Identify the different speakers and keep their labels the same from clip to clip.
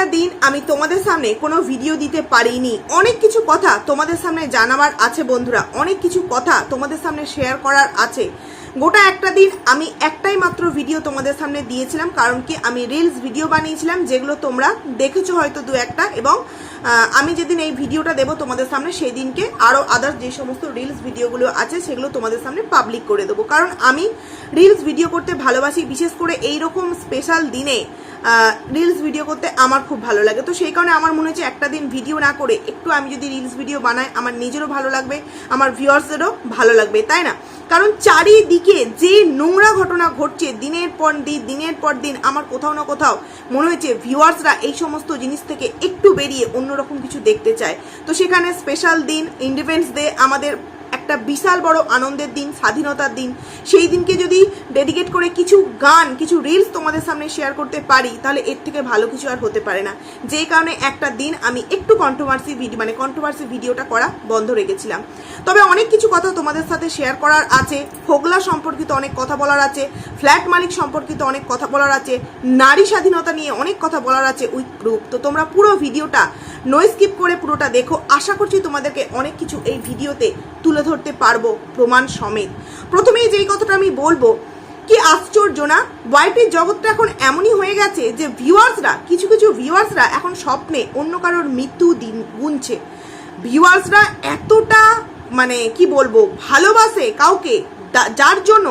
Speaker 1: একটা দিন আমি তোমাদের সামনে কোনো ভিডিও দিতে পারিনি। অনেক কিছু কথা তোমাদের সামনে জানাবার আছে বন্ধুরা। অনেক কিছু কথা তোমাদের সামনে শেয়ার করার আছে। গোটা একটা দিন আমি একটাই মাত্র ভিডিও তোমাদের সামনে দিয়েছিলাম, কারণ কি আমি রিলস ভিডিও বানিয়েছিলাম যেগুলো তোমরা দেখেছ হয়তো দু একটা এবং আমি যেদিন এই ভিডিওটা দেবো তোমাদের সামনে সেই দিনকে আরও আদার্স যে সমস্ত রিলস ভিডিওগুলো আছে সেগুলো তোমাদের সামনে পাবলিক করে দেবো। কারণ আমি রিলস ভিডিও করতে ভালোবাসি, বিশেষ করে এই রকম স্পেশাল দিনে রিলস ভিডিও করতে আমার খুব ভালো লাগে। তো সেই কারণে আমার মনে হচ্ছে একটা দিন ভিডিও না করে একটু আমি যদি রিলস ভিডিও বানাই, আমার নিজেরও ভালো লাগবে, আমার ভিউয়ার্সদেরও ভালো লাগবে, তাই না? কারণ চারিদিকে যে নোংরা ঘটনা ঘটছে, দিনের পর দিন দিনের পর দিন আমার কোথাও না কোথাও মনে হয়েছে ভিউয়ার্সরা এই সমস্ত জিনিস থেকে একটু বেরিয়ে অন্যরকম কিছু দেখতে চায়। তো সেখানে স্পেশাল দিন ইন্ডিপেন্ডেন্স ডে আমাদের একটা বিশাল বড় আনন্দের দিন, স্বাধীনতার দিন। সেই দিনকে যদি ডেডিকেট করে কিছু গান, কিছু রিলস তোমাদের সামনে শেয়ার করতে পারি, তাহলে এর থেকে ভালো কিছু আর হতে পারে না। যেই কারণে একটা দিন আমি একটু কন্ট্রোভার্সি ভিডিও মানে কন্ট্রোভার্সি ভিডিওটা করা বন্ধ রেখেছিলাম। তবে অনেক কিছু কথা তোমাদের সাথে শেয়ার করার আছে। ফোগলা সম্পর্কিত অনেক কথা বলার আছে। ফ্ল্যাট মালিক সম্পর্কিত অনেক কথা বলার আছে। নারী স্বাধীনতা নিয়ে অনেক কথা বলার আছে উইথ প্রুফ তো তোমরা পুরো ভিডিওটা নো স্কিপ করে পুরোটা দেখো। আশা করছি তোমাদেরকে অনেক কিছু এই ভিডিওতে তুলে ধরতে পারব প্রমাণ সমেত। প্রথমেই যেই কথাটা আমি বলব, কি আশ্চর্য না? ওয়াইটির জগৎটা এখন এমনই হয়ে গেছে যে ভিউয়ার্সরা, কিছু কিছু ভিউয়ার্সরা এখন স্বপ্নে অন্য কারোর মৃত্যু দিন গুনছে। ভিউয়ার্সরা এতটা মানে কি বলব, ভালোবাসে কাউকে যার জন্য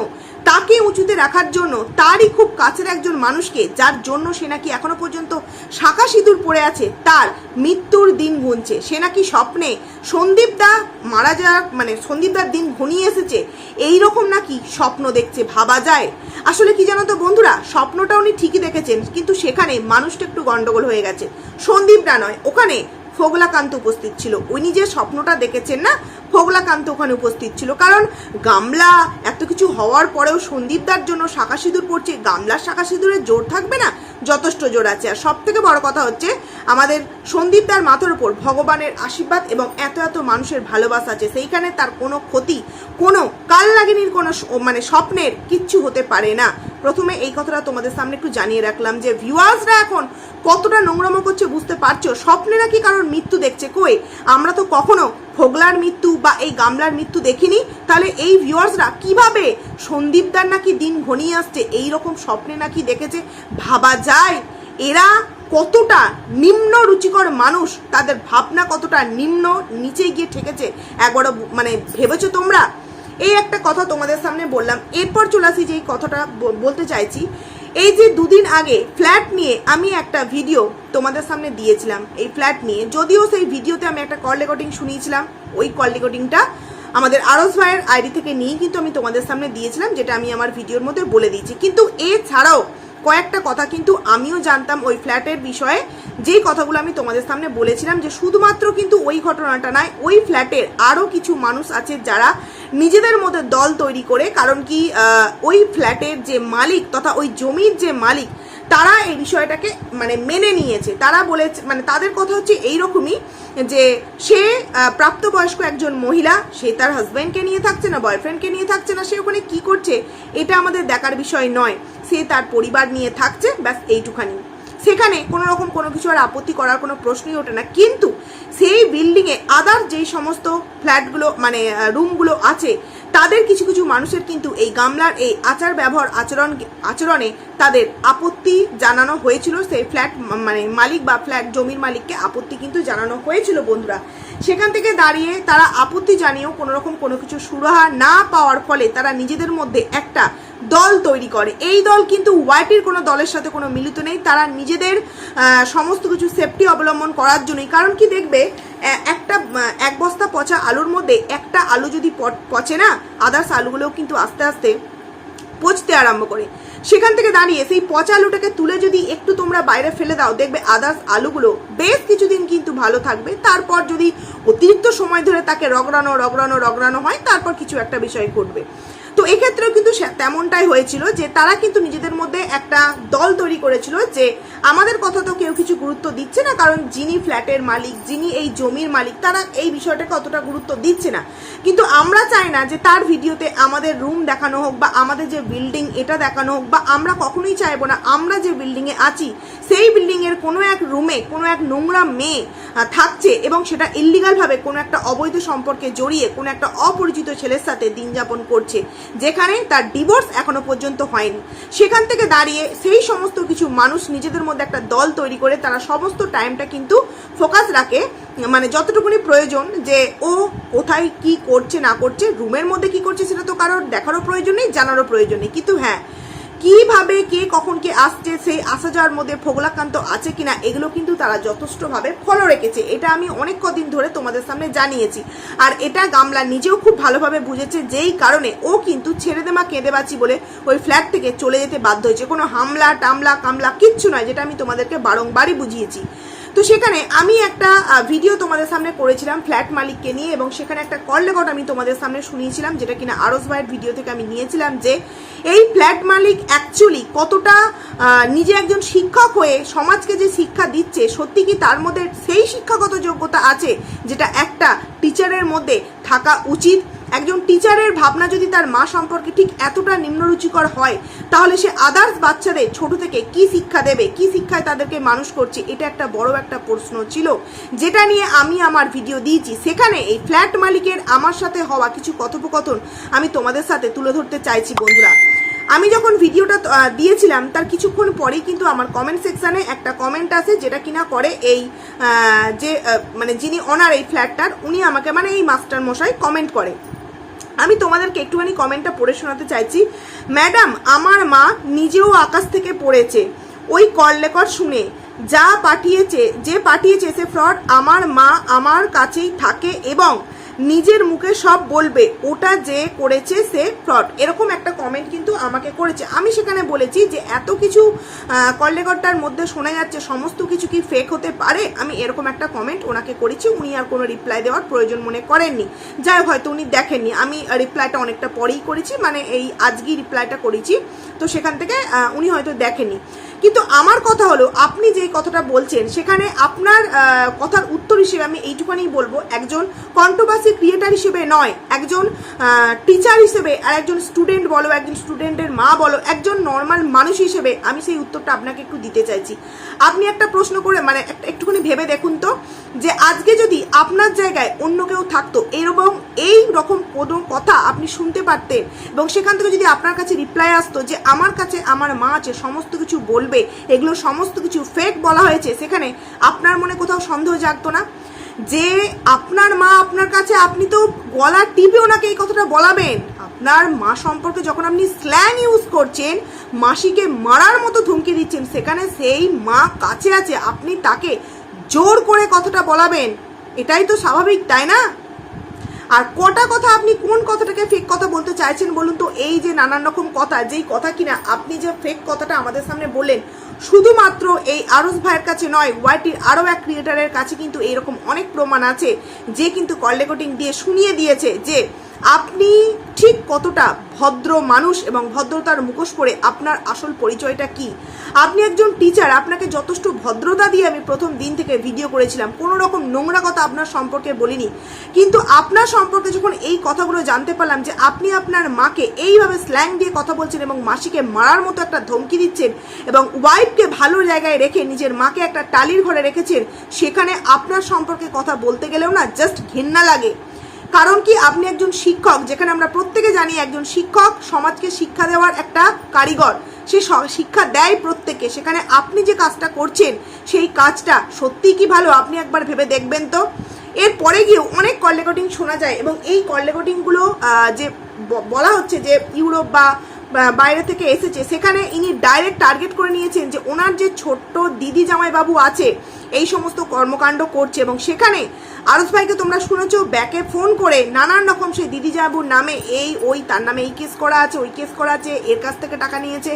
Speaker 1: তাকে উঁচুতে রাখার জন্য তারই খুব কাছের একজন মানুষকে, যার জন্য সে নাকি এখনও পর্যন্ত শাখা সিঁদুর পড়ে আছে, তার মৃত্যুর দিন গুনছে সে নাকি স্বপ্নে সন্দীপ দা মারা যাওয়ার মানে সন্দীপ দার দিন ঘনিয়ে এসেছে এই রকম নাকি স্বপ্ন দেখছে, ভাবা যায়? আসলে কি জানো তো বন্ধুরা, স্বপ্নটা উনি ঠিকই দেখেছেন, কিন্তু সেখানে মানুষটা একটু গন্ডগোল হয়ে গেছে। সন্দীপটা নয়, ওখানে ফোগলাকান্ত উপস্থিত ছিল। উনি যে স্বপ্নটা দেখেছেন না, ফোগলাকান্ত ওখানে উপস্থিত ছিল। কারণ গামলা এত কিছু হওয়ার পরেও সন্দীপদার জন্য শাখা সিঁদুর পড়ছে, গামলার শাখা সিঁদুরের জোর থাকবে না? যথেষ্ট জোর আছে। আর সব থেকে বড় কথা হচ্ছে, আমাদের সন্দীপদার মাথার উপর ভগবানের আশীর্বাদ এবং এত এত মানুষের ভালোবাসা আছে, সেইখানে তার কোনো ক্ষতি, কোনো কাল লাগেনির কোনো মানে স্বপ্নের কিচ্ছু হতে পারে না। প্রথমে এই কথাটা তোমাদের সামনে একটু জানিয়ে রাখলাম যে ভিউয়ার্সরা এখন কতটা নোংরামো করছে বুঝতে পারছ? স্বপ্নে নাকি কারোর মৃত্যু দেখছে? কই? আমরা তো কখনো ফোগলার মৃত্যু বা এই গামলার মৃত্যু দেখিনি, তাহলে এই ভিউয়ার্সরা কীভাবে সন্দীপদার নাকি দিন ঘনিয়ে আসছে, এই রকম স্বপ্নে নাকি দেখেছে? ভাবা যায়। এরা কতটা নিম্ন রুচিকর মানুষ, তাদের ভাবনা কতটা নিম্ন, নিচে গিয়ে ঠেকেছে, একবারও মানে ভেবেছো তোমরা? এই একটা কথা তোমাদের সামনে বললাম। এরপর চলে আসি যে এই কথাটা বলতে চাইছি। এই যে দুদিন আগে ফ্ল্যাট নিয়ে আমি একটা ভিডিও তোমাদের সামনে দিয়েছিলাম, এই ফ্ল্যাট নিয়ে। যদিও সেই ভিডিওতে আমি একটা কল রেকর্ডিং শুনিয়েছিলাম, ওই কল রেকর্ডিংটা আমাদের আরস ভাইয়ের আইডি থেকে নিয়ে কিন্তু আমি তোমাদের সামনে দিয়েছিলাম, যেটা আমি আমার ভিডিওর মধ্যে বলে দিয়েছি। কিন্তু এছাড়াও কয়েকটা কথা কিন্তু আমিও জানতাম ওই ফ্ল্যাটের বিষয়ে। যেই কথাগুলো আমি তোমাদের সামনে বলেছিলাম যে শুধুমাত্র কিন্তু ওই ঘটনাটা নয়, ওই ফ্ল্যাটের আরও কিছু মানুষ আছে যারা নিজেদের মধ্যে দল তৈরি করে। কারণ কি ওই ফ্ল্যাটের যে মালিক তথা ওই জমির যে মালিক তারা এই বিষয়টাকে মানে মেনে নিয়েছে। তারা বলেছে মানে তাদের কথা হচ্ছে এইরকমই যে সে প্রাপ্তবয়স্ক একজন মহিলা, সে তার হাজব্যান্ডকে নিয়ে থাকছে না বয়ফ্রেন্ডকে নিয়ে থাকছে না, সে ওখানে কি করছে, এটা আমাদের দেখার বিষয় নয়। সে তার পরিবার নিয়ে থাকছে, ব্যাস এইটুখানি। সেখানে কোনো রকম কোনো কিছু আর আপত্তি করার কোনো প্রশ্নই ওঠে না। কিন্তু সেই বিল্ডিংয়ে আদার যেই সমস্ত ফ্ল্যাটগুলো মানে রুমগুলো আছে তাদের কিছু কিছু মানুষের কিন্তু এই গামলার এই আচার ব্যবহার আচরণ, আচরণে তাদের আপত্তি জানানো হয়েছিল। সেই ফ্ল্যাট মানে মালিক বা ফ্ল্যাট জমির মালিককে আপত্তি কিন্তু জানানো হয়েছিল বন্ধুরা। সেখান থেকে দাঁড়িয়ে তারা আপত্তি জানিয়েও কোনো রকম কোনো কিছু সুরাহা না পাওয়ার ফলে তারা নিজেদের মধ্যে একটা দল তৈরি করে। এই দল কিন্তু ওয়াইটির কোনো দলের সাথে কোনো মিলিত নেই। তারা নিজেদের সমস্ত কিছু সেফটি অবলম্বন করার জন্যই। কারণ কি দেখবে একটা এক বস্তা পচা আলুর মধ্যে একটা আলু যদি পচে না আদার্স আলুগুলোও কিন্তু আস্তে আস্তে পচতে আরম্ভ করে। সেখান থেকে দাঁড়িয়ে সেই পচা আলুটাকে তুলে যদি একটু তোমরা বাইরে ফেলে দাও, দেখবে আদার্স আলুগুলো বেশ কিছুদিন কিন্তু ভালো থাকবে। তারপর যদি অতিরিক্ত সময় ধরে তাকে রগড়ানো রগড়ানো রগড়ানো হয়, তারপর কিছু একটা বিষয় ঘটবে। তো এক্ষেত্রেও কিন্তু তেমনটাই হয়েছিল যে তারা কিন্তু নিজেদের মধ্যে একটা দল তৈরি করেছিল যে আমাদের কথা তো কেউ কিছু গুরুত্ব দিচ্ছে না, কারণ যিনি ফ্ল্যাটের মালিক, যিনি এই জমির মালিক, তারা এই বিষয়টাকে অতটা গুরুত্ব দিচ্ছে না। কিন্তু আমরা চাই না যে তার ভিডিওতে আমাদের রুম দেখানো হোক বা আমাদের যে বিল্ডিং এটা দেখানো হোক বা আমরা কখনোই চাইব না, আমরা যে বিল্ডিংয়ে আছি, সেই বিল্ডিংয়ের কোনো এক রুমে কোনো এক নোংরা মেয়ে থাকছে এবং সেটা ইল্লিগালভাবে কোনো একটা অবৈধ সম্পর্কে জড়িয়ে কোনো একটা অপরিচিত ছেলের সাথে দিন যাপন করছে। যেখানে তার ডিভোর্স এখনও পর্যন্ত হয়নি। সেখান থেকে দাঁড়িয়ে সেই সমস্ত কিছু মানুষ নিজেদের মধ্যে একটা দল তৈরি করে তারা সমস্ত টাইমটা কিন্তু ফোকাস রাখে। মানে যতটুকুনি প্রয়োজন যে ও কোথায় কি করছে, না করছে রুমের মধ্যে কি করছে সেটা তো কারোর দেখারও প্রয়োজন নেই, জানারও প্রয়োজন নেই। কিন্তু হ্যাঁ কীভাবে, কে কখন কে আসছে, সেই আসা যাওয়ার মধ্যে ফোগলাকান্ত আছে কিনা, এগুলো কিন্তু তারা যথেষ্টভাবে ফলো রেখেছে। এটা আমি অনেক কদিন ধরে তোমাদের সামনে জানিয়েছি। আর এটা গামলা নিজেও খুব ভালোভাবে বুঝেছে, যেই কারণে ও কিন্তু ছেড়ে দেমা কেঁদে বাঁচি বলে ওই ফ্ল্যাট থেকে চলে যেতে বাধ্য হয়েছে। কোনো হামলা, টামলা, কামলা কিচ্ছু নয়, যেটা আমি তোমাদেরকে বারংবারই বুঝিয়েছি। তো সেখানে আমি একটা ভিডিও তোমাদের সামনে করেছিলাম ফ্ল্যাট মালিককে নিয়ে এবং সেখানে একটা কল রেকর্ড আমি তোমাদের সামনে শুনিয়েছিলাম যেটা কিনা আরস ভাইয়ের ভিডিও থেকে আমি নিয়েছিলাম যে এই ফ্ল্যাট মালিক অ্যাকচুয়ালি কতটা নিজে একজন শিক্ষক হয়ে সমাজকে যে শিক্ষা দিচ্ছে, সত্যি কি তার মধ্যে সেই শিক্ষাগত যোগ্যতা আছে? যেটা একটা টিচারের মধ্যে থাকা উচিত। একজন টিচারের ভাবনা যদি তার মা সম্পর্কে ঠিক এতটা নিম্নরুচিকর হয়, তাহলে সে আদার্স বাচ্চাদের ছোট থেকে কি শিক্ষা দেবে, কি শিক্ষায় তাদেরকে মানুষ করছে, এটা একটা বড় একটা প্রশ্ন ছিল, যেটা নিয়ে আমি আমার ভিডিও দিয়েছি। সেখানে এই ফ্ল্যাট মালিকের আমার সাথে হওয়া কিছু কথোপকথন আমি তোমাদের সাথে তুলে ধরতে চাইছি বন্ধুরা। আমি যখন ভিডিওটা দিয়েছিলাম, তার কিছুক্ষণ পরেই কিন্তু আমার কমেন্ট সেকশানে একটা কমেন্ট আছে যেটা কিনা করে এই যে মানে যিনি অনার এই ফ্ল্যাটটার উনি আমাকে মানে এই মাস্টার মশাই কমেন্ট করে। আমি তোমাদেরকে একটুখানি কমেন্টটা পড়ে শোনাতে চাইছি। ম্যাডাম আমার মা নিজেও আকাশ থেকে পড়েছে। ওই কল রেকর্ড শুনে যা পাঠিয়েছে, যে পাঠিয়েছে সে ফ্রড আমার মা আমার কাছেই থাকে এবং নিজের মুখে সব বলবে, ওটা যে করেছে সে ফ্রড এরকম একটা কমেন্ট কিন্তু আমাকে করেছে। আমি সেখানে বলেছি যে, এত কিছু কল রেকর্ডটার মধ্যে শোনা যাচ্ছে, সমস্ত কিছু কি ফেক হতে পারে? আমি এরকম একটা কমেন্ট ওনাকে করেছি, উনি আর কোনো রিপ্লাই দেওয়ার প্রয়োজন মনে করেননি। যাই হয়তো উনি দেখেননি। আমি রিপ্লাইটা অনেকটা পরেই করেছি মানে এই আজকেই রিপ্লাইটা করেছি। তো সেখান থেকে উনি হয়তো দেখেননি। কিন্তু আমার কথা হলো, আপনি যে কথাটা বলছেন, সেখানে আপনার কথার উত্তর হিসেবে আমি এইটুখানি বলব। একজন কন্ট্রোভার্সি ক্রিয়েটার হিসেবে নয়, একজন টিচার হিসেবে, আর একজন স্টুডেন্ট বলো, একজন স্টুডেন্টের মা বলো, একজন নর্মাল মানুষ হিসেবে আমি সেই উত্তরটা আপনাকে একটু দিতে চাইছি। আপনি একটা প্রশ্ন করে মানে একটা- একটুখানি ভেবে দেখুন তো, যে আজকে যদি আপনার জায়গায় অন্য কেউ থাকতো, এরকম এই রকম কোনো কথা আপনি শুনতে পারতেন, এবং সেখান থেকে যদি আপনার কাছে রিপ্লাই আসতো যে আমার কাছে, আমার মা আছে, সমস্ত কিছু বলবে এগুলো সমস্ত কিছু ফেক বলা হয়েছে। সেখানে আপনার মনে কোথাও সন্দেহ জাগতো না। যে আপনার মা আপনার কাছে, আপনি তো গলা টিপে ওনাকে এই কথাটা বলাবেন। আপনার মা সম্পর্কে যখন আপনি স্ল্যাং ইউজ করছেন, মাসিকে মারার মতো ধুমকি দিচ্ছেন, সেখানে সেই মা কাছে আছে। আপনি তাকে জোর করে কথাটা বলাবেন। এটাই তো স্বাভাবিক, তাই না? আর কটা কথা আপনি কোন কথাটাকে ফেক কথা বলতে চাইছেন বলুন তো? এই যে নানান রকম কথা, যেই কথা কিনা আপনি যে ফেক কথাটা আমাদের সামনে বলেন শুধুমাত্র এই আরস ভাইয়ের কাছে নয়, ওয়াইটির আরও এক ক্রিয়েটারের কাছে কিন্তু এইরকম অনেক প্রমাণ আছে, যে কিন্তু কল রেকর্ডিং দিয়ে শুনিয়ে দিয়েছে যে আপনি ঠিক কতটা ভদ্র মানুষ এবং ভদ্রতার মুখোশ পরে আপনার আসল পরিচয়টা কি? আপনি একজন টিচার আপনাকে যথেষ্ট ভদ্রতা দিয়ে আমি প্রথম দিন থেকে ভিডিও করেছিলাম। কোনো রকম নোংরা কথা আপনার সম্পর্কে বলিনি। কিন্তু আপনার সম্পর্কে যখন এই কথাগুলো জানতে পারলাম যে আপনি আপনার মাকে এইভাবে স্ল্যাং দিয়ে কথা বলছেন এবং মাসিকে মারার মতো একটা ধমকি দিচ্ছেন এবং ওয়াইফকে ভালো জায়গায় রেখে নিজের মাকে একটা টালির ঘরে রেখেছেন, সেখানে আপনার সম্পর্কে কথা বলতে গেলেও না জাস্ট ঘেন্না লাগে। কারণ কি, আপনি একজন শিক্ষক, যেখানে আমরা প্রত্যেকে জানি একজন শিক্ষক সমাজকে শিক্ষা দেওয়ার একটা কারিগর। সে শিক্ষা দেয় প্রত্যেকে। সেখানে আপনি যে কাজটা করছেন, সেই কাজটা সত্যিই কি ভালো? আপনি একবার ভেবে দেখবেন তো? এরপরে গিয়েও অনেক কল রেকর্ডিং শোনা যায় এবং এই কল রেকর্ডিংগুলো যে বলা হচ্ছে যে ইউরোপ বা বাইরে থেকে এসেছে, সেখানে ইনি ডাইরেক্ট টার্গেট করে নিয়েছেন যে ওনার যে ছোট্ট দিদি জামাইবাবু আছে, এই সমস্ত কর্মকাণ্ড করছে এবং সেখানে আরস ভাইকে তোমরা শুনেছ ব্যাকে ফোন করে নানান রকম সেই দিদি জামাইবাবুর নামে, এই, ওই, তার নামে এই কেস করা আছে, ওই কেস করা আছে, এর কাছ থেকে টাকা নিয়েছে,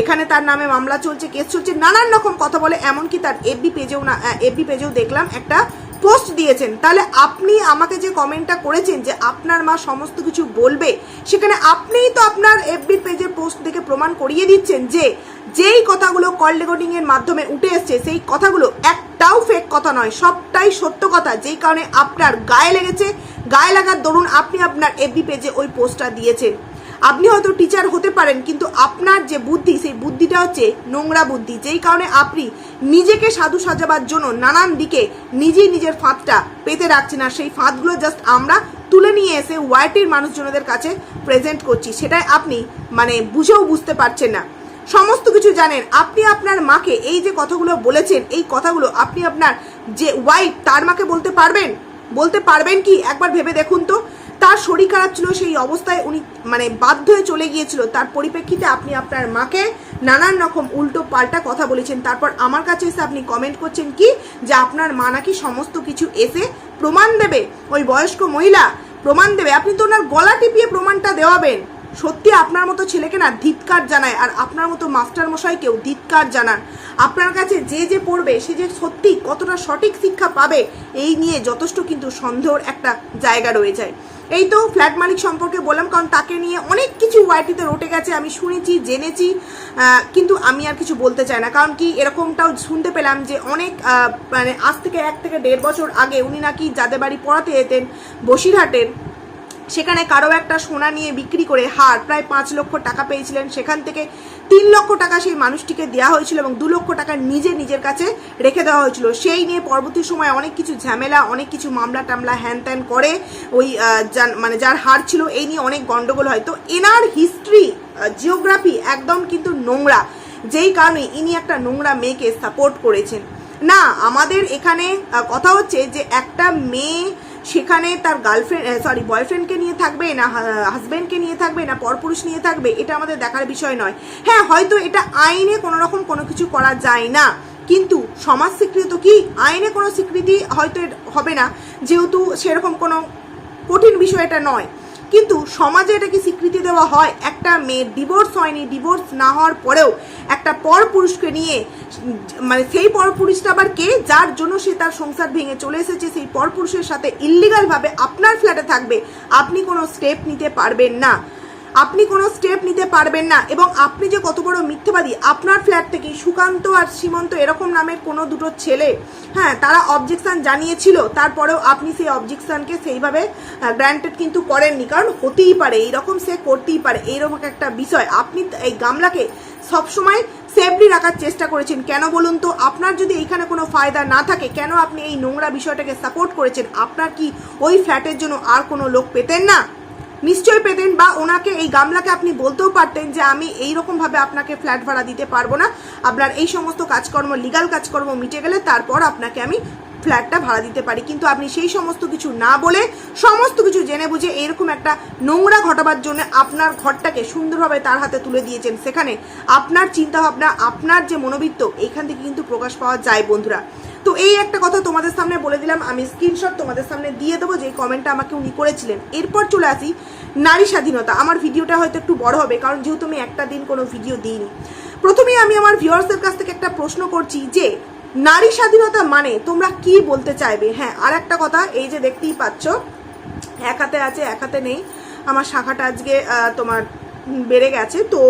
Speaker 1: এখানে তার নামে মামলা চলছে কেস চলছে, নানান রকম কথা বলে, এমনকি তার এফবি পেজেও না এফবি পেজেও দেখলাম একটা পোস্ট দিয়েছেন, তাহলে আপনি আমাকে যে কমেন্টটা করেছেন যে আপনার মা সমস্ত কিছু বলবে, সেখানে আপনিই তো আপনার এফবি পেজের পোস্ট দেখে প্রমাণ করিয়ে দিচ্ছেন যে যেই কথাগুলো কল রেকর্ডিং এর মাধ্যমে উঠে এসছে, সেই কথাগুলো একটাও ফেক কথা নয়, সবটাই সত্য কথা। যেই কারণে আপনার গায়ে লেগেছে, গায়ে লাগার দরুন আপনি আপনার এফবি পেজে ওই পোস্টটা দিয়েছেন। আপনি হয়তো টিচার হতে পারেন, কিন্তু আপনার যে বুদ্ধি, সেই বুদ্ধিটা হচ্ছে নোংরা বুদ্ধি। যেই কারণে আপনি নিজেকে সাধু সাজাবার জন্য নানান দিকে নিজেই নিজের ফাঁদটা পেতে রাখছেন, আর সেই ফাঁদগুলো জাস্ট আমরা তুলে নিয়ে এসে ওয়াইটির মানুষজনদের কাছে প্রেজেন্ট করছি। সেটাই আপনি মানে বুঝেও বুঝতে পারছেন না। সমস্ত কিছু জানেন। আপনি আপনার মাকে এই যে কথাগুলো বলেছেন, এই কথাগুলো আপনি আপনার যে ওয়াইফ তার মাকে বলতে পারবেন? বলতে পারবেন কি? একবার ভেবে দেখুন তো। তার শরীর খারাপ ছিল, সেই অবস্থায় উনি মানে বাধ্য হয়ে চলে গিয়েছিল। তার পরিপ্রেক্ষিতে আপনি আপনার মাকে নানান রকম উল্টো পাল্টা কথা বলেছেন। তারপর আমার কাছে এসে আপনি কমেন্ট করছেন কি? যে আপনার মা নাকি সমস্ত কিছু এসে প্রমাণ দেবে। ওই বয়স্ক মহিলা প্রমাণ দেবে। আপনি তো ওনার গলা টিপিয়ে প্রমাণটা দেওয়াবেন। সত্যি আপনার মতো ছেলেকে না ধিৎকার জানায়। আর আপনার মতো মাস্টার মশাইকেও ধিৎকার জানান। আপনার কাছে যে যে পড়বে, সে যে সত্যি কতটা সঠিক শিক্ষা পাবে, এই নিয়ে যথেষ্ট কিন্তু সন্দেহর একটা জায়গা রয়ে যায়। এই তো ফ্ল্যাট মালিক সম্পর্কে বললাম, কারণ তাকে নিয়ে অনেক কিছু ওয়াইটিতে রটে গেছে, আমি শুনেছি, জেনেছি কিন্তু আমি আর কিছু বলতে চাই না। কারণ কি এরকমটাও শুনতে পেলাম যে অনেক মানে আজ থেকে এক থেকে দেড় বছর আগে উনি নাকি যাদের বাড়ি পড়াতে যেতেন বসিরহাটের, সেখানে কারও একটা সোনা নিয়ে বিক্রি করে হার প্রায় পাঁচ লক্ষ টাকা পেয়েছিলেন। সেখান থেকে তিন লক্ষ টাকা সেই মানুষটিকে দেওয়া হয়েছিল এবং দু লক্ষ টাকা নিজে নিজের কাছে রেখে দেওয়া হয়েছিল। সেই নিয়ে পরবর্তী সময় অনেক কিছু ঝামেলা, অনেক কিছু মামলা টামলা হ্যান ত্যান করে ওই মানে যার হার ছিল, এই নিয়ে অনেক গন্ডগোল হয়। তো এনার হিস্ট্রি জিওগ্রাফি একদম কিন্তু নোংরা। যেই কারণে ইনি একটা নোংরা মেয়েকে সাপোর্ট করেছেন। না, আমাদের এখানে কথা হচ্ছে যে একটা মেয়ে সেখানে তার গার্লফ্রেন্ড সরি বয়ফ্রেন্ডকে নিয়ে থাকবে, না হাজব্যান্ডকে নিয়ে থাকবে, না, পরপুরুষ নিয়ে থাকবে, এটা আমাদের দেখার বিষয় নয়। হ্যাঁ হয়তো এটা আইনে কোনো রকম কোনো কিছু করা যায় না, কিন্তু সমাজ স্বীকৃত কি? আইনে কোনো স্বীকৃতি হয়তো হবে না, যেহেতু সেরকম কোনো কঠিন বিষয় এটা নয়। কিন্তু সমাজে এটা কি স্বীকৃতি দেওয়া হয়? একটা মেয়ের ডিভোর্স হয়নি ডিভোর্স না হওয়ার পরেও একটা পর পুরুষকে নিয়ে মানে সেই পরপুরুষটা আবার কে? যার জন্য সে তার সংসার ভেঙে চলে এসেছে, সেই পরপুরুষের সাথে ইল্লিগালভাবে আপনার ফ্ল্যাটে থাকবে, আপনি কোনো স্টেপ নিতে পারবেন না। আপনি কোনো স্টেপ নিতে পারবেন না এবং আপনি যে কত বড় মিথ্যেবাদী, আপনার ফ্ল্যাট থেকে সুকান্ত আর সীমন্ত এরকম নামের কোনো দুটো ছেলে হ্যাঁ তারা অবজেকশান জানিয়েছিল, তারপরেও আপনি সেই অবজেকশনকে সেইভাবে গ্র্যান্টেড কিন্তু করেননি। কারণ হতেই পারে, এইরকম সে করতেই পারে, এইরকম একটা বিষয়। আপনি এই গামলাকে সবসময় সেফলি রাখার চেষ্টা করেছেন। কেন বলুন তো, আপনার যদি এইখানে কোনো ফায়দা না থাকে, কেন আপনি এই নোংরা বিষয়টাকে সাপোর্ট করেছেন? আপনার কি ওই ফ্ল্যাটের জন্য আর কোনো লোক পেতেন না? নিশ্চয়ই পেতেন বা ওনাকে এই গামলাকে আপনি বলতেও পারতেন যে আমি এই রকম ভাবে আপনাকে ফ্ল্যাট ভাড়া দিতে পারব না। আপনার এই সমস্ত কাজকর্ম লিগাল কাজকর্ম মিটে গেলে তারপর আপনাকে আমি ফ্ল্যাটটা ভাড়া দিতে পারি। কিন্তু আপনি সেই সমস্ত কিছু না বলে, সমস্ত কিছু জেনে বুঝে এরকম একটা নোংরা ঘটাবার জন্য আপনার ঘরটাকে সুন্দরভাবে তার হাতে তুলে দিয়েছেন। সেখানে আপনার চিন্তাভাবনা, আপনার যে মনোবৃত্ত, এখান থেকে কিন্তু প্রকাশ পাওয়া যায় বন্ধুরা। তো এই একটা কথা তোমাদের সামনে বলে দিলাম, আমি স্ক্রিনশট তোমাদের সামনে দিয়ে দেবো যে কমেন্টটা আমাকে উনি করেছিলেন। এরপর চলে আসি নারী স্বাধীনতা। আমার ভিডিওটা হয়তো একটু বড় হবে, কারণ যেহেতু আমি একটা দিন কোনো ভিডিও দিইনি। প্রথমেই আমি আমার ভিউয়ার্সদের কাছ থেকে একটা প্রশ্ন করছি যে, নারী স্বাধীনতা মানে তোমরা কি বলতে চাইবে? হ্যাঁ আর একটা কথা, এই যে দেখতেই পাচ্ছ, এক হাতে আছে, এক হাতে নেই। আমার শাখাটা আজকে তোমার বেড়ে গেছে, তো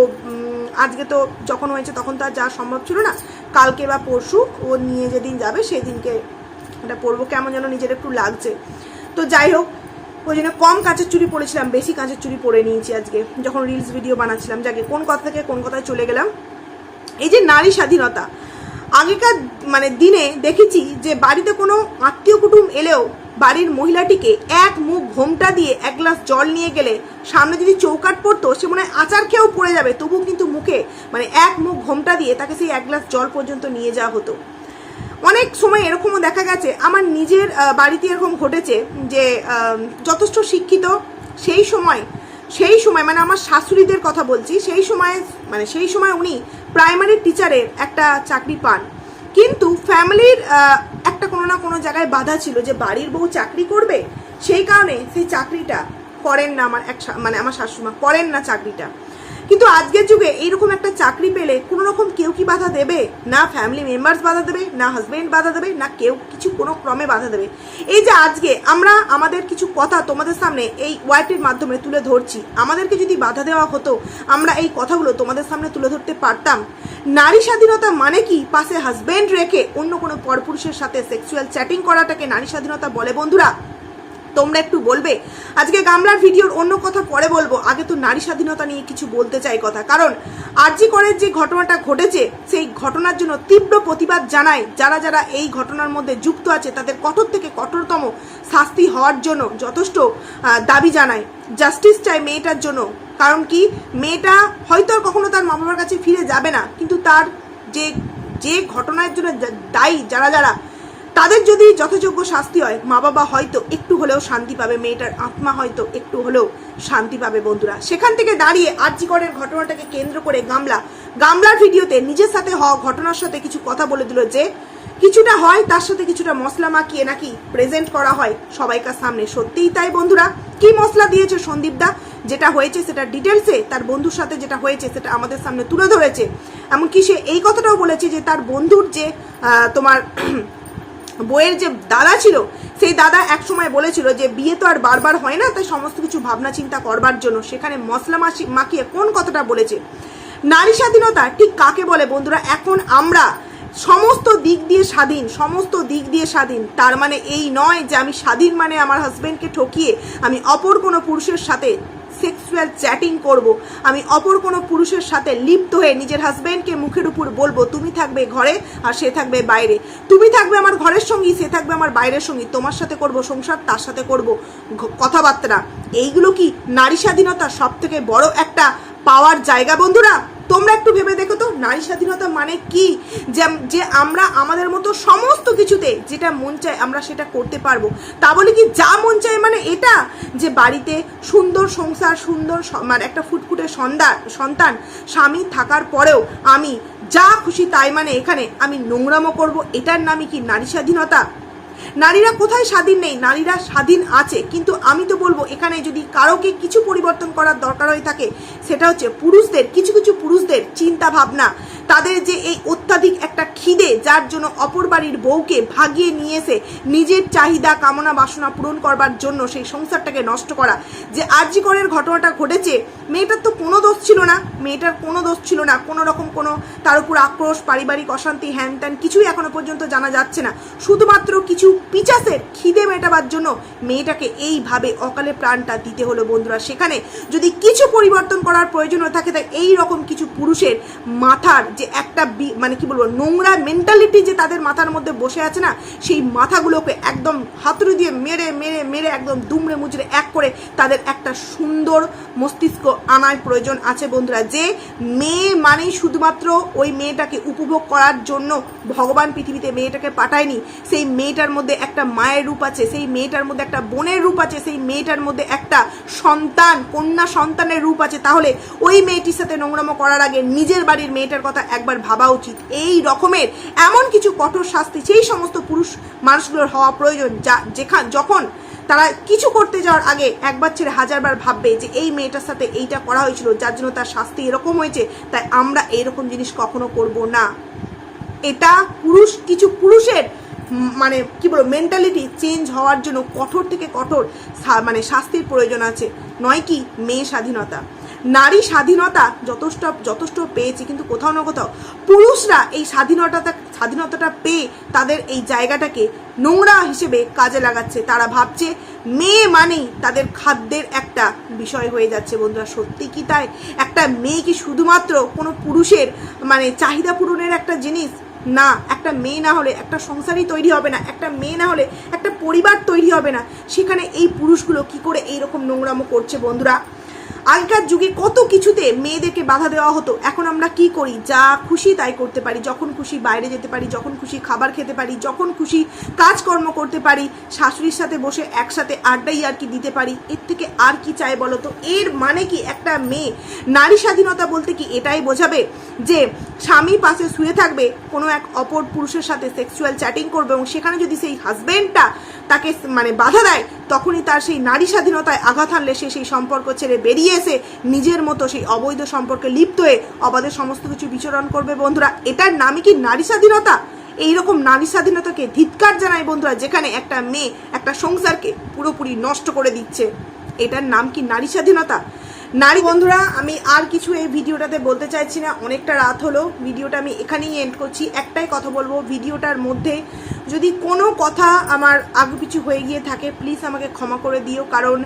Speaker 1: আজকে তো যখন হয়েছে তখন তো আর যাওয়া সম্ভব ছিল না। কালকে বা পরশু ও নিয়ে যেদিন যাবে সেদিনকে এটা পরবো। কেমন যেন নিজের একটু লাগছে। তো যাই হোক, ওই জন্য কম কাঁচের চুড়ি পরেছিলাম, বেশি কাঁচের চুড়ি পরে নিয়েছি আজকে, যখন রিলস ভিডিও বানাচ্ছিলাম। যাকে কোন কথা থেকে কোন কথায় চলে গেলাম। এই যে নারী স্বাধীনতা, আগেকার মানে দিনে দেখেছি যে বাড়িতে কোনো আত্মীয় কুটুম এলেও বাড়ির মহিলাটিকে এক মুখ ঘোমটা দিয়ে এক গ্লাস জল নিয়ে গেলে সামনে যদি চৌকাট পড়তো, সে মনে হয় আচার খেয়েও পড়ে যাবে। তবু কিন্তু মুখে মানে এক মুখ ঘোমটা দিয়ে তাকে সেই এক গ্লাস জল পর্যন্ত নিয়ে যাওয়া হতো। অনেক সময় এরকমও দেখা গেছে, আমার নিজের বাড়িতে এরকম ঘটেছে যে যথেষ্ট শিক্ষিত, সেই সময় সেই সময় মানে আমার শাশুড়িদের কথা বলছি, সেই সময় মানে সেই সময় উনি প্রাইমারি টিচারের একটা চাকরি পান। কিন্তু ফ্যামিলির একটা কোনো না কোনো জায়গায় বাধা ছিল যে বাড়ির বউ চাকরি করবে, সেই কারণে সেই চাকরিটা করেন না আমার এক মানে আমার শাশুমা করেন না চাকরিটা। কিন্তু আজকের যুগে এইরকম একটা চাকরি পেলে কোনো রকম কেউ কি বাধা দেবে? না ফ্যামিলি মেম্বার্স বাধা দেবে, না হাজবেন্ড বাধা দেবে, না কেউ কিছু কোনো ক্রমে বাধা দেবে। এই যে আজকে আমরা আমাদের কিছু কথা তোমাদের সামনে এই ওয়াইটির মাধ্যমে তুলে ধরছি। আমাদেরকে যদি বাধা দেওয়া হতো, আমরা এই কথাগুলো তোমাদের সামনে তুলে ধরতে পারতাম। নারী স্বাধীনতা মানে কি? পাশে হাজবেন্ড রেখে অন্য কোনো পরপুরুষের সাথে সেক্সুয়াল চ্যাটিং করাটাকে নারী স্বাধীনতা বলে বন্ধুরা। তোমরা একটু বলবে? আজকে গামলার ভিডিওর অন্য কথা পরে বলব। আগে তো নারী স্বাধীনতা নিয়ে কিছু বলতে চাই কথা। কারণ আরজি করের যে ঘটনাটা ঘটেছে, সেই ঘটনার জন্য তীব্র প্রতিবাদ জানায় যারা যারা এই ঘটনার মধ্যে যুক্ত আছে, তাদের কঠোর থেকে কঠোরতম শাস্তি হওয়ার জন্য যথেষ্ট দাবি জানায়। জাস্টিস চাই মেয়েটার জন্য। কারণ কি? মেয়েটা হয়তো আর কখনো তার মা বাবার কাছে ফিরে যাবে না। কিন্তু তার যে যে ঘটনার জন্য দায়ী যারা যারা তাদের যদি যথাযোগ্য শাস্তি হয় মা বাবা হয়তো একটু হলেও শান্তি পাবে, মেয়েটার আত্মা হয়তো একটু হলেও শান্তি পাবে বন্ধুরা। সেখান থেকে দাঁড়িয়ে আর্যিকরের ঘটনাটাকে কেন্দ্র করে গামলা, গামলার ভিডিওতে নিজের সাথে হওয়া ঘটনার সাথে কিছু কথা বলে দিল যে, কিছুটা হয়, তার সাথে কিছুটা মশলা মাখিয়ে নাকি প্রেজেন্ট করা হয় সবাইকার সামনে। সত্যিই তাই বন্ধুরা? কি মশলা দিয়েছে সন্দীপদা? যেটা হয়েছে সেটা ডিটেলসে তার বন্ধুর সাথে যেটা হয়েছে সেটা আমাদের সামনে তুলে ধরেছে। এমনকি সে এই কথাটাও বলেছে যে তার বন্ধুর যে তোমার বইয়ের যে দাদা ছিল, সেই দাদা একসময় বলেছিল যে, বিয়ে তো আর বারবার হয় না, তাই সমস্ত কিছু ভাবনা চিন্তা করবার জন্য সেখানে মশলা মাসি, মাখিয়ে কোন কথাটা বলেছে? নারী স্বাধীনতা ঠিক কাকে বলে বন্ধুরা? এখন আমরা সমস্ত দিক দিয়ে স্বাধীন, সমস্ত দিক দিয়ে স্বাধীন। তার মানে এই নয় যে, আমি স্বাধীন মানে আমার হাজবেন্ডকে ঠকিয়ে আমি অপর কোনো পুরুষের সাথে সেক্সুয়াল চ্যাটিং করব। আমি অপর কোনো পুরুষের সাথে লিপ্ত হয়ে নিজের হাজব্যান্ডকে মুখের উপর বলব, তুমি থাকবে ঘরে আর সে থাকবে বাইরে। তুমি থাকবে আমার ঘরের সঙ্গী, সে থাকবে আমার বাইরের সঙ্গী। তোমার সাথে করব সংসার, তার সাথে করব কথাবার্তা। এইগুলো কি নারী স্বাধীনতার সব থেকে বড় একটা পাওয়ার জায়গা বন্ধুরা? তোমরা একটু ভেবে দেখো তো, নারী স্বাধীনতা মানে কি? যে আমরা আমাদের মতো সমস্ত কিছুতে যেটা মন চায় আমরা সেটা করতে পারব। তা বলে কি যা মন চায় মানে এটা? যে বাড়িতে সুন্দর সংসার, সুন্দর মানে একটা ফুটফুটে সন্তান সন্তান, স্বামী থাকার পরেও আমি যা খুশি তাই মানে এখানে আমি নোংরামো করব। এটার নামই কি নারী স্বাধীনতা? নারীরা কোথায় স্বাধীন নেই? নারীরা স্বাধীন আছে। কিন্তু আমি তো বলব, এখানে যদি কারোকে কিছু পরিবর্তন করার দরকার হয়ে থাকে, সেটা হচ্ছে পুরুষদের, কিছু কিছু পুরুষদের চিন্তা ভাবনা তাদের যে এই অত্যাধিক একটা খিদে, যার জন্য অপর বাড়ির বউকে ভাগিয়ে নিয়ে এসে নিজের চাহিদা, কামনা, বাসনা পূরণ করবার জন্য সেই সংসারটাকে নষ্ট করা। যে আর্যিকরের ঘটনাটা ঘটেছে, মেয়েটার তো কোনো দোষ ছিল না। মেয়েটার কোনো দোষ ছিল না। কোনো রকম কোনো তার উপর আক্রোশ, পারিবারিক অশান্তি হ্যান ত্যান কিছুই এখনও পর্যন্ত জানা যাচ্ছে না। শুধুমাত্র কিছু পিচাসের খিদে মেটাবার জন্য মেয়েটাকে এইভাবে অকালে প্রাণটা দিতে হলো বন্ধুরা। সেখানে যদি কিছু পরিবর্তন করার প্রয়োজন থাকে, তাই এই রকম কিছু পুরুষের মাথার যে একটা মানে কি বলব, নোংরা মেন্টালিটি যে তাদের মাথার মধ্যে বসে আছে না, সেই মাথাগুলোকে একদম হাতুড়ি দিয়ে মেরে মেরে মেরে একদম দুমড়ে মুচড়ে এক করে তাদের একটা সুন্দর মস্তিষ্ক আনার প্রয়োজন আছে বন্ধুরা। যে মেয়ে মানেই শুধুমাত্র ওই মেয়েটাকে উপভোগ করার জন্য ভগবান পৃথিবীতে মেয়েটাকে পাঠায়নি, সেই মেয়েটার মধ্যে একটা মায়ের রূপ আছে, সেই মেয়েটার মধ্যে একটা বোনের রূপ আছে, সেই মেয়েটার মধ্যে একটা সন্তান, কন্যা সন্তানের রূপ আছে। তাহলে ওই মেয়েটির সাথে নোংরামো করার আগে নিজের বাড়ির মেয়েটার কথা একবার ভাবা উচিত। এই রকমের এমন কিছু কঠোর শাস্তি সেই সমস্ত পুরুষ মানুষগুলোর হওয়া প্রয়োজন, যা যেখান, যখন তারা কিছু করতে যাওয়ার আগে একবার ছেড়ে হাজারবার ভাববে যে এই মেয়েটার সাথে এইটা করা হয়েছিল, যার জন্য তার শাস্তি এরকম হয়েছে, তাই আমরা এইরকম জিনিস কখনো করব না। এটা পুরুষ, কিছু পুরুষের মানে কি বলব মেন্টালিটি চেঞ্জ হওয়ার জন্য কঠোর থেকে কঠোর মানে শাস্তির প্রয়োজন আছে। নয় কি, মেয়ে স্বাধীনতা। নারী স্বাধীনতা যথেষ্ট যথেষ্ট পেয়েছে, কিন্তু কোথাও না কোথাও পুরুষরা এই স্বাধীনতাটা স্বাধীনতাটা পেয়ে তাদের এই জায়গাটাকে নোংরা হিসেবে কাজে লাগাচ্ছে। তারা ভাবছে, মেয়ে মানেই তাদের খাদ্যের একটা বিষয় হয়ে যাচ্ছে বন্ধুরা। সত্যি কি তাই? একটা মেয়ে কি শুধুমাত্র কোনো পুরুষের মানে চাহিদা পূরণের একটা জিনিস? না, একটা মেয়ে না হলে একটা সংসারই তৈরি হবে না, একটা মেয়ে না হলে একটা পরিবার তৈরি হবে না। সেখানে এই পুরুষগুলো কি করে এইরকম নোংরামো করছে বন্ধুরা? আগেকার যুগে কত কিছুতে মেয়েদেরকে বাধা দেওয়া হতো। এখন আমরা কি করি? যা খুশি তাই করতে পারি। যখন খুশি বাইরে যেতে পারি, যখন খুশি খাবার খেতে পারি, যখন খুশি কাজকর্ম করতে পারি, শাশুড়ির সাথে বসে একসাথে আড্ডাই আর কি দিতে পারি, এর থেকে আর কি চাই বলো তো? এর মানে কি একটা মেয়ে? নারী স্বাধীনতা বলতে কি এটাই বোঝাবে যে স্বামী পাশে শুয়ে থাকবে, কোনো এক অপর পুরুষের সাথে সেক্সুয়াল চ্যাটিং করবে এবং সেখানে যদি সেই হাজবেন্ডটা তাকে মানে বাধা দেয়, তখনই তার সেই নারী স্বাধীনতায় আঘাত হানলে সে সেই সম্পর্ক ছেড়ে বেরিয়ে এসে নিজের মতো সেই অবৈধ সম্পর্কে লিপ্ত হয়ে অবাধে সমস্ত কিছু বিচরণ করবে বন্ধুরা। এটার নামই কি নারী স্বাধীনতা? এইরকম নারী স্বাধীনতাকে ধিৎকার জানায় বন্ধুরা, যেখানে একটা মেয়ে একটা সংসারকে পুরোপুরি নষ্ট করে দিচ্ছে। এটার নাম কি নারী স্বাধীনতা? নারী বন্ধুরা, আমি আর কিছু এই ভিডিওটাতে বলতে চাইছি না, অনেকটা রাত হলো। ভিডিওটা আমি এখানেই এন্ড করছি। একটাই কথা বলব, ভিডিওটার মধ্যে যদি কোনো কথা আমার আগু পিছু হয়ে গিয়ে থাকে প্লিজ আমাকে ক্ষমা করে দিও। কারণ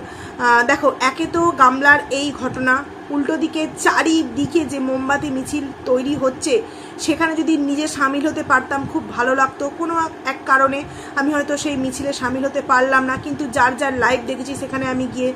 Speaker 1: দেখো, একে তো গামলার এই ঘটনা, উল্টো দিকে চারিদিকে যে মোমবাতি, মিছিল তৈরি হচ্ছে, সেখানে যদি নিজে সামিল হতে পারতাম, খুব ভালো লাগতো। কোনো এক কারণে আমি হয়তো সেই মিছিলে সামিল হতে পারলাম না, কিন্তু যার যার লাইভ দেখেছি, সেখানে আমি গিয়ে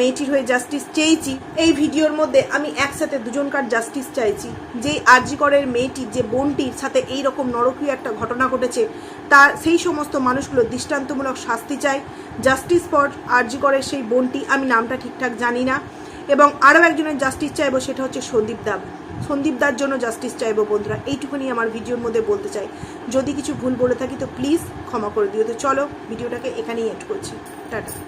Speaker 1: মেয়েটির হয়ে জাস্টিস চেয়েছি। এই ভিডিওর মধ্যে আমি একসাথে দুজনকার জাস্টিস চাইছি। যে আরজিকরের মেয়েটির যে বোনটির সাথে এই রকম নরকীয় একটা ঘটনা ঘটেছে তার সেই সমস্ত মানুষগুলো দৃষ্টান্তমূলক শাস্তি চাই জাস্টিস ফর আরজিকরের সেই বোনটি, আমি নামটা ঠিকঠাক জানি না। এবং আরও একজনের জাস্টিস চাইব, সেটা হচ্ছে সন্দীপ দাব। সন্দীপ দার জন্য জাস্টিস চাইব বন্ধুরা, এইটুকুনি আমার ভিডিওর মধ্যে বলতে চাই। যদি কিছু ভুল বলে থাকি তো প্লিজ ক্ষমা করে দিও। তো চলো, ভিডিওটাকে এখানেই এড করছি। টাটা।